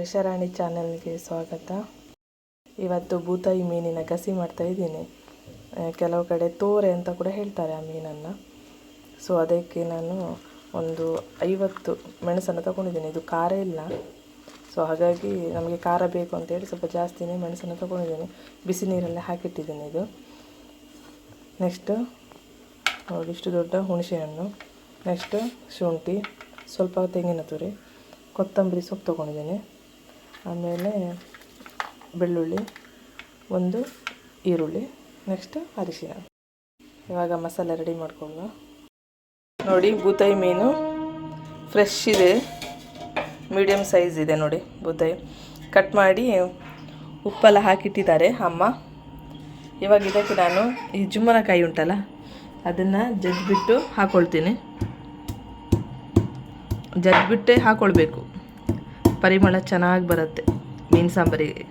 ಯಶರಾಣಿ ಚಾನೆಲ್ಗೆ ಸ್ವಾಗತ. ಇವತ್ತು ಬೂತಾಯಿ ಮೀನಿನ ಕಸಿ ಮಾಡ್ತಾ ಇದ್ದೀನಿ. ಕೆಲವು ಕಡೆ ತೋರೆ ಅಂತ ಕೂಡ ಹೇಳ್ತಾರೆ ಆ ಮೀನನ್ನು. ಸೊ ಅದಕ್ಕೆ ನಾನು ಒಂದು ಐವತ್ತು ಮೆಣಸನ್ನು ತಗೊಂಡಿದ್ದೀನಿ. ಇದು ಖಾರ ಇಲ್ಲ. ಸೊ ಹಾಗಾಗಿ ನಮಗೆ ಖಾರ ಬೇಕು ಅಂತೇಳಿ ಸ್ವಲ್ಪ ಜಾಸ್ತಿನೇ ಮೆಣಸನ್ನು ತಗೊಂಡಿದ್ದೀನಿ. ಬಿಸಿ ನೀರಲ್ಲೇ ಹಾಕಿಟ್ಟಿದ್ದೀನಿ ಇದು. ನೆಕ್ಸ್ಟು ಇಷ್ಟು ದೊಡ್ಡ ಹುಣಸೆಹಣ್ಣು. ನೆಕ್ಸ್ಟ್ ಶುಂಠಿ, ಸ್ವಲ್ಪ ತೆಂಗಿನ ತುರಿ, ಕೊತ್ತಂಬರಿ ಸೊಪ್ಪು ತೊಗೊಂಡಿದ್ದೀನಿ. ಆಮೇಲೆ ಬೆಳ್ಳುಳ್ಳಿ, ಒಂದು ಈರುಳ್ಳಿ ನೆಕ್ಸ್ಟ್ ಅರಿಶಿನ. ಇವಾಗ ಮಸಾಲೆ ರೆಡಿ ಮಾಡ್ಕೊಂಡು ನೋಡಿ, ಬೂತಾಯಿ ಮೀನು ಫ್ರೆಶ್ ಇದೆ. ಮೀಡಿಯಮ್ ಸೈಜ್ ಇದೆ ನೋಡಿ, ಬೂತಾಯಿ. ಕಟ್ ಮಾಡಿ ಉಪ್ಪೆಲ್ಲ ಹಾಕಿಟ್ಟಿದ್ದಾರೆ ಅಮ್ಮ. ಇವಾಗ ಇದಕ್ಕೆ ನಾನು ಈ ಜುಮ್ಮನಕಾಯಿ ಉಂಟಲ್ಲ, ಅದನ್ನು ಜಜ್ಬಿಟ್ಟು ಹಾಕ್ಕೊಳ್ತೀನಿ ಜಜ್ಬಿಟ್ಟೆ ಹಾಕ್ಕೊಳ್ಬೇಕು ಪರಿಮಳ ಚೆನ್ನಾಗಿ ಬರುತ್ತೆ ಮೀನು ಸಾಂಬಾರಿಗೆ.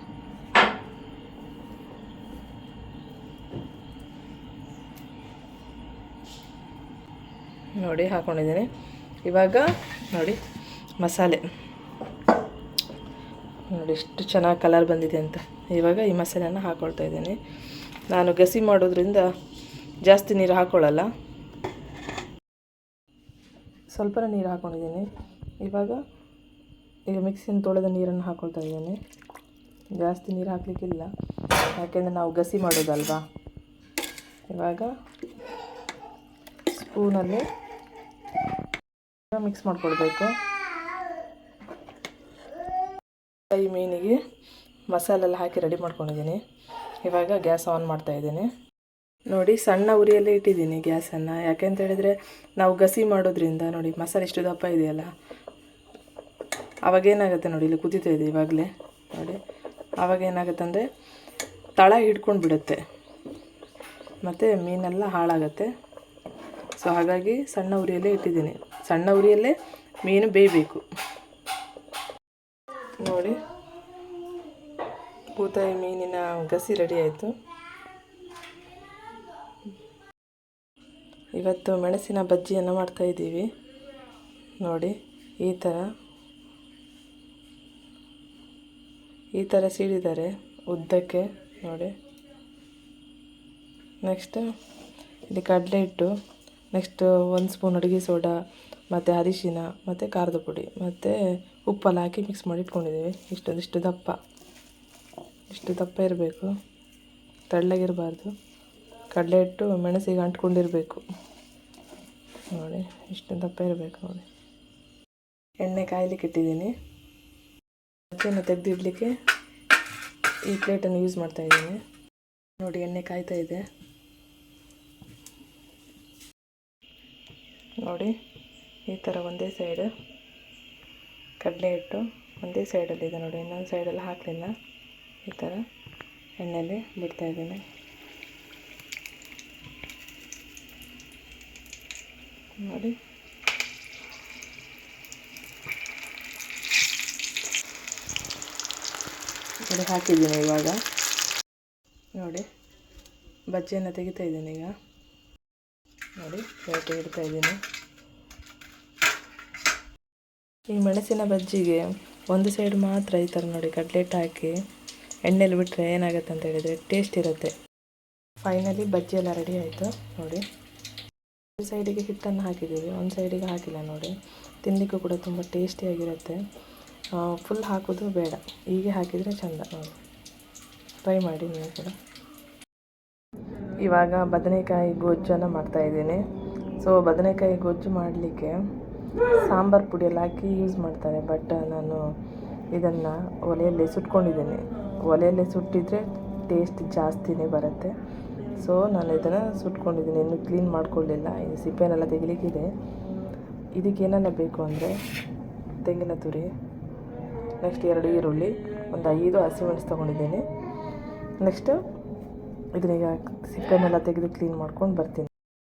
ನೋಡಿ ಹಾಕ್ಕೊಂಡಿದ್ದೀನಿ ಇವಾಗ ನೋಡಿ ಮಸಾಲೆ. ನೋಡಿ ಎಷ್ಟು ಚೆನ್ನಾಗಿ ಕಲರ್ ಬಂದಿದೆ ಅಂತ. ಇವಾಗ ಈ ಮಸಾಲೆನ ಹಾಕ್ಕೊಳ್ತಾ ಇದ್ದೀನಿ. ನಾನು ಗಸಿ ಮಾಡೋದ್ರಿಂದ ಜಾಸ್ತಿ ನೀರು ಹಾಕ್ಕೊಳ್ಳಲ್ಲ ಸ್ವಲ್ಪ ನೀರು ಹಾಕ್ಕೊಂಡಿದ್ದೀನಿ ಇವಾಗ ಈಗ ಮಿಕ್ಸಿನ ತೊಳೆದ ನೀರನ್ನು ಹಾಕ್ಕೊಳ್ತಾ ಇದ್ದೇನೆ. ಜಾಸ್ತಿ ನೀರು ಹಾಕಲಿಕ್ಕಿಲ್ಲ. ಯಾಕೆಂದರೆ ನಾವು ಗಸಿ ಮಾಡೋದಲ್ವಾ? ಇವಾಗ ಸ್ಪೂನಲ್ಲಿ ಮಿಕ್ಸ್ ಮಾಡ್ಕೊಳ್ಬೇಕು. ಈ ಮೀನಿಗೆ ಮಸಾಲೆಲ್ಲ ಹಾಕಿ ರೆಡಿ ಮಾಡ್ಕೊಂಡಿದ್ದೀನಿ. ಇವಾಗ ಗ್ಯಾಸ್ ಆನ್ ಮಾಡ್ತಾ ಇದ್ದೀನಿ. ನೋಡಿ, ಸಣ್ಣ ಉರಿಯಲ್ಲೇ ಇಟ್ಟಿದ್ದೀನಿ ಗ್ಯಾಸನ್ನು. ಯಾಕೆ ಅಂತ ಹೇಳಿದರೆ ನಾವು ಗಸಿ ಮಾಡೋದ್ರಿಂದ ನೋಡಿ ಮಸಾಲೆ ಇಷ್ಟು ದಪ್ಪ ಇದೆಯಲ್ಲ ಅವಾಗ ಏನಾಗುತ್ತೆ ನೋಡಿ, ಇಲ್ಲಿ ಕುದೀತಾ ಇದೆ ಇವಾಗಲೇ, ನೋಡಿ. ಆವಾಗ ಏನಾಗುತ್ತೆ ಅಂದರೆ, ತಳ ಹಿಡ್ಕೊಂಡು ಬಿಡುತ್ತೆ ಮತ್ತು ಮೀನೆಲ್ಲ ಹಾಳಾಗತ್ತೆ. ಸೊ ಹಾಗಾಗಿ ಸಣ್ಣ ಉರಿಯಲ್ಲೇ ಇಟ್ಟಿದ್ದೀನಿ. ಸಣ್ಣ ಉರಿಯಲ್ಲೇ ಮೀನು ಬೇಯಬೇಕು. ನೋಡಿ. ಕೂತಾಯಿ ಮೀನಿನ ಗಸಿ ರೆಡಿ ಆಯಿತು. ಇವತ್ತು ಮೆಣಸಿನ ಬಜ್ಜಿಯನ್ನು ಮಾಡ್ತಾಯಿದ್ದೀವಿ ನೋಡಿ, ಈ ಥರ ಈ ಥರ ಸೀಳಿದ್ದಾರೆ ಉದ್ದಕ್ಕೆ, ನೋಡಿ. ನೆಕ್ಸ್ಟ್ ಇಲ್ಲಿ ಕಡಲೆ ಹಿಟ್ಟು ನೆಕ್ಸ್ಟ್ ಒಂದು ಸ್ಪೂನ್ ಅಡುಗೆ ಸೋಡಾ, ಮತ್ತು ಅರಿಶಿನ, ಮತ್ತು ಖಾರದ ಪುಡಿ, ಮತ್ತು ಉಪ್ಪೆಲ್ಲ ಹಾಕಿ ಮಿಕ್ಸ್ ಮಾಡಿ ಇಟ್ಕೊಂಡಿದ್ದೀವಿ. ಇಷ್ಟೊಂದು, ಇಷ್ಟು ದಪ್ಪ. ಇಷ್ಟು ದಪ್ಪ ಇರಬೇಕು. ತಳ್ಳಗಿರಬಾರ್ದು. ಕಡಲೆ ಹಿಟ್ಟು ಮೆಣಸಿಗೆ ಅಂಟ್ಕೊಂಡಿರಬೇಕು. ನೋಡಿ, ಇಷ್ಟು ದಪ್ಪ ಇರಬೇಕು ನೋಡಿ. ಎಣ್ಣೆ ಕಾಯಲಿಕ್ಕೆ ಇಟ್ಟಿದ್ದೀನಿ. ಬಜ್ಜಿಯನ್ನು ತೆಗೆದಿಡ್ಲಿಕ್ಕೆ ಈ ಪ್ಲೇಟನ್ನು ಯೂಸ್ ಮಾಡ್ತಾ ಇದ್ದೀನಿ. ನೋಡಿ, ಎಣ್ಣೆ ಕಾಯ್ತಾ ಇದೆ. ನೋಡಿ, ಈ ಥರ ಒಂದೇ ಸೈಡ್ ಕಡಲೆ ಹಿಟ್ಟು ಒಂದೇ ಸೈಡಲ್ಲಿದೆ ನೋಡಿ, ಇನ್ನೊಂದು ಸೈಡಲ್ಲಿ ಹಾಕಲಿಲ್ಲ. ಈ ಥರ ಎಣ್ಣೆಯಲ್ಲಿ ಬಿಡ್ತಾ ಇದ್ದೀನಿ. ನೋಡಿ ನೋಡಿ ಹಾಕಿದ್ದೀನಿ ಇವಾಗ. ನೋಡಿ, ಬಜ್ಜಿಯನ್ನು ತೆಗಿತಾ ಇದ್ದೀನಿ ಈಗ. ನೋಡಿ ತೆಗಿತಾ ಇದ್ದೀನಿ. ಈ ಮೆಣಸಿನ ಬಜ್ಜಿಗೆ ಒಂದು ಸೈಡ್ ಮಾತ್ರ ಈ ಥರ ನೋಡಿ ಕಟ್ಲೆಟ್ ಹಾಕಿ ಎಣ್ಣೆಲಿ ಬಿಟ್ಟರೆ ಏನಾಗುತ್ತೆ ಅಂತ ಹೇಳಿದರೆ ಟೇಸ್ಟ್ ಇರುತ್ತೆ. ಫೈನಲಿ ಬಜ್ಜಿ ಎಲ್ಲ ರೆಡಿ ಆಯಿತು, ನೋಡಿ. ಒಂದು ಸೈಡಿಗೆ ಹಿಟ್ಟನ್ನು ಹಾಕಿದ್ದೀವಿ, ಒಂದು ಸೈಡಿಗೆ ಹಾಕಿಲ್ಲ, ನೋಡಿ. ತಿನ್ನಲಿಕ್ಕೂ ಕೂಡ ತುಂಬ ಟೇಸ್ಟಿಯಾಗಿರುತ್ತೆ ಫುಲ್ ಹಾಕೋದು ಬೇಡ. ಹೀಗೆ ಹಾಕಿದರೆ ಚೆಂದ. ನೋಡಿ ಟ್ರೈ ಮಾಡಿ ನೀವು ಕೂಡ. ಇವಾಗ ಬದನೆಕಾಯಿ ಗೊಜ್ಜನ್ನು ಮಾಡ್ತಾಯಿದ್ದೀನಿ ಸೊ ಬದನೆಕಾಯಿ ಗೊಜ್ಜು ಮಾಡಲಿಕ್ಕೆ ಸಾಂಬಾರು ಪುಡಿಯಲ್ಲಿ ಹಾಕಿ ಯೂಸ್ ಮಾಡ್ತಾರೆ. ಬಟ್ ನಾನು ಇದನ್ನು ಒಲೆಯಲ್ಲಿ ಸುಟ್ಕೊಂಡಿದ್ದೀನಿ. ಒಲೆಯಲ್ಲಿ ಸುಟ್ಟಿದರೆ ಟೇಸ್ಟ್ ಜಾಸ್ತಿನೇ ಬರುತ್ತೆ. ಸೊ ನಾನು ಇದನ್ನು ಸುಟ್ಕೊಂಡಿದ್ದೀನಿ. ಇನ್ನೂ ಕ್ಲೀನ್ ಮಾಡ್ಕೊಳ್ಳಿಲ್ಲ. ಇದು ಸಿಪ್ಪೆನೆಲ್ಲ ತೆಗಿಲಿಕ್ಕಿದೆ. ಇದಕ್ಕೆ ಏನೆಲ್ಲ ಬೇಕು ಅಂದರೆ ತೆಂಗಿನ ತುರಿ ನೆಕ್ಸ್ಟ್ ಎರಡು ಈರುಳ್ಳಿ, ಒಂದು ಐದು ಹಸಿಮೆಣಸು ತೊಗೊಂಡಿದ್ದೀನಿ. ನೆಕ್ಸ್ಟು ಇದನ್ನೀಗ ಸಿಪ್ಪೆನೆಲ್ಲ ತೆಗೆದು ಕ್ಲೀನ್ ಮಾಡ್ಕೊಂಡು ಬರ್ತೀನಿ.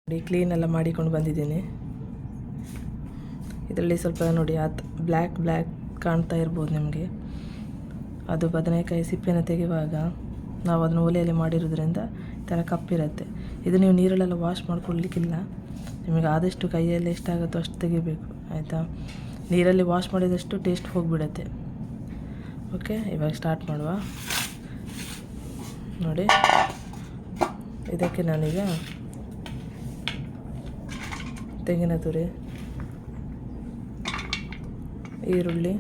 ನೋಡಿ ಕ್ಲೀನೆಲ್ಲ ಮಾಡಿಕೊಂಡು ಬಂದಿದ್ದೀನಿ. ಇದರಲ್ಲಿ ಸ್ವಲ್ಪ ನೋಡಿ, ಅದು ಬ್ಲ್ಯಾಕ್ ಬ್ಲ್ಯಾಕ್ ಕಾಣ್ತಾ ಇರ್ಬೋದು ನಿಮಗೆ. ಅದು ಬದನೆಕಾಯಿ ಸಿಪ್ಪೆನ ತೆಗೆಯುವಾಗ ನಾವು ಅದನ್ನು ಒಲೆಯಲ್ಲಿ ಮಾಡಿರೋದ್ರಿಂದ ಈ ಥರ ಕಪ್ಪಿರುತ್ತೆ. ಇದು ನೀವು ನೀರಲ್ಲೆಲ್ಲ ವಾಶ್ ಮಾಡ್ಕೊಳ್ಲಿಕ್ಕಿಲ್ಲ. ನಿಮಗೆ ಆದಷ್ಟು ಕೈಯಲ್ಲಿ ಎಷ್ಟಾಗುತ್ತೋ ಅಷ್ಟು ತೆಗಿಬೇಕು, ಆಯಿತಾ? ನೀರಲ್ಲಿ ವಾಶ್ ಮಾಡಿದಷ್ಟು ಟೇಸ್ಟ್ ಹೋಗಿಬಿಡುತ್ತೆ. ಓಕೆ, ಇವಾಗ ಸ್ಟಾರ್ಟ್ ಮಾಡುವ. ನೋಡಿ. ಇದಕ್ಕೆ ನಾನೀಗ ತೆಂಗಿನ ತುರಿ, ಈರುಳ್ಳಿ,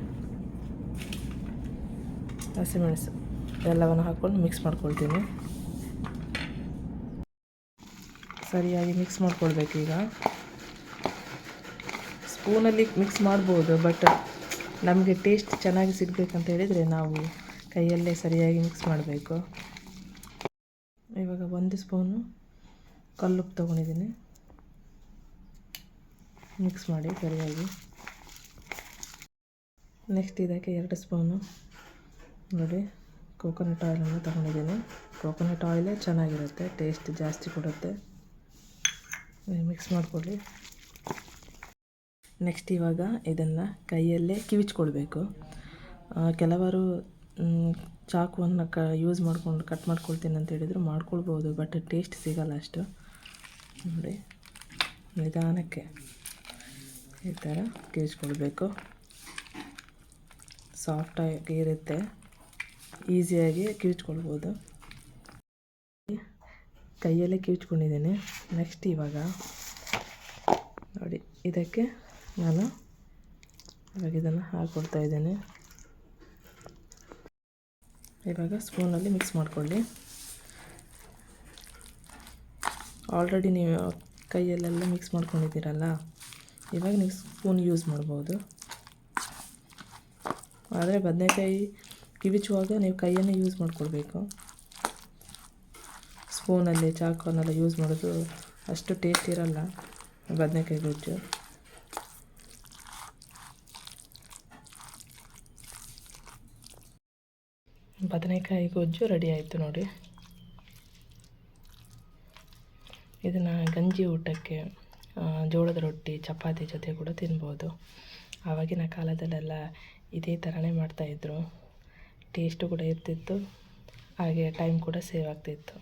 ಹಸಿಮೆಣಸು ಎಲ್ಲವನ್ನು ಹಾಕ್ಕೊಂಡು ಮಿಕ್ಸ್ ಮಾಡ್ಕೊಳ್ತೀನಿ. ಸರಿಯಾಗಿ ಮಿಕ್ಸ್ ಮಾಡ್ಕೊಳ್ಬೇಕು ಈಗ. ಸ್ಪೂನಲ್ಲಿ ಮಿಕ್ಸ್ ಮಾಡ್ಬೋದು ಬಟ್ ನಮಗೆ ಟೇಸ್ಟ್ ಚೆನ್ನಾಗಿ ಸಿಗಬೇಕಂತ ಹೇಳಿದರೆ ನಾವು ಕೈಯಲ್ಲೇ ಸರಿಯಾಗಿ ಮಿಕ್ಸ್ ಮಾಡಬೇಕು. ಇವಾಗ ಒಂದು ಸ್ಪೂನು ಕಲ್ಲುಪ್ಪು ತೊಗೊಂಡಿದ್ದೀನಿ. ಮಿಕ್ಸ್ ಮಾಡಿ ಸರಿಯಾಗಿ. ನೆಕ್ಸ್ಟ್ ಇದಕ್ಕೆ ಎರಡು ಸ್ಪೂನು ನೋಡಿ ಕೋಕೋನಟ್ ಆಯಿಲನ್ನು ತೊಗೊಂಡಿದ್ದೀನಿ. ಕೋಕೋನಟ್ ಆಯಿಲೇ ಚೆನ್ನಾಗಿರುತ್ತೆ ಟೇಸ್ಟ್ ಜಾಸ್ತಿ ಕೊಡುತ್ತೆ. ಮಿಕ್ಸ್ ಮಾಡಿಕೊಳ್ಳಿ. ನೆಕ್ಸ್ಟ್ ಇವಾಗ ಇದನ್ನು ಕೈಯಲ್ಲೇ ಕಿವಿಚ್ಕೊಳ್ಬೇಕು. ಕೆಲವರು ಚಾಕುವನ್ನು ಕ ಯೂಸ್ ಮಾಡ್ಕೊಂಡು ಕಟ್ ಮಾಡ್ಕೊಳ್ತೀನಿ ಅಂತ ಹೇಳಿದ್ರು ಮಾಡ್ಕೊಳ್ಬೋದು ಬಟ್ ಟೇಸ್ಟ್ ಸಿಗಲ್ಲ ಅಷ್ಟು. ನೋಡಿ, ನಿಧಾನಕ್ಕೆ ಈ ಥರ ಕಿವಿಚ್ಕೊಳ್ಬೇಕು. ಸಾಫ್ಟಾಗಿ ಇರುತ್ತೆ. ಈಸಿಯಾಗಿ ಕಿವಿಚ್ಕೊಳ್ಬೋದು. ಕೈಯಲ್ಲೇ ಕಿವಿಚ್ಕೊಂಡಿದ್ದೀನಿ. ನೆಕ್ಸ್ಟ್ ಇವಾಗ, ನೋಡಿ, ಇದಕ್ಕೆ ನಾನು ಇವಾಗ ಇದನ್ನು ಹಾಕ್ಕೊಡ್ತಾ ಇದ್ದೇನೆ. ಇವಾಗ ಸ್ಪೂನಲ್ಲಿ ಮಿಕ್ಸ್ ಮಾಡಿಕೊಳ್ಳಿ. ಆಲ್ರೆಡಿ ನೀವು ಕೈಯಲ್ಲೆಲ್ಲ ಮಿಕ್ಸ್ ಮಾಡ್ಕೊಂಡಿದ್ದೀರಲ್ಲ, ಇವಾಗ ನೀವು ಸ್ಪೂನ್ ಯೂಸ್ ಮಾಡ್ಬೋದು. ಆದರೆ ಬದನೆಕಾಯಿ ಕಿವಿಚುವಾಗ ನೀವು ಕೈಯನ್ನೇ ಯೂಸ್ ಮಾಡ್ಕೊಳ್ಬೇಕು. ಸ್ಪೂನಲ್ಲಿ ಚಾಕುವನ್ನೆಲ್ಲ ಯೂಸ್ ಮಾಡೋದು ಅಷ್ಟು ಟೇಸ್ಟ್ ಇರಲ್ಲ ಬದನೆಕಾಯಿ ಗೊಜ್ಜು. ಬದನೆಕಾಯಿ ಗೊಜ್ಜು ರೆಡಿ ಆಯಿತು ನೋಡಿ. ಇದನ್ನು ಗಂಜಿ ಊಟಕ್ಕೆ ಜೋಳದ ರೊಟ್ಟಿ, ಚಪಾತಿ ಜೊತೆ ಕೂಡ ತಿನ್ಬೋದು. ಆವಾಗಿನ ಕಾಲದಲ್ಲೆಲ್ಲ ಇದೇ ಥರನೇ ಮಾಡ್ತಾಯಿದ್ರು ಟೇಸ್ಟು ಕೂಡ ಇರ್ತಿತ್ತು, ಹಾಗೆ ಟೈಮ್ ಕೂಡ ಸೇವ್ ಆಗ್ತಿತ್ತು.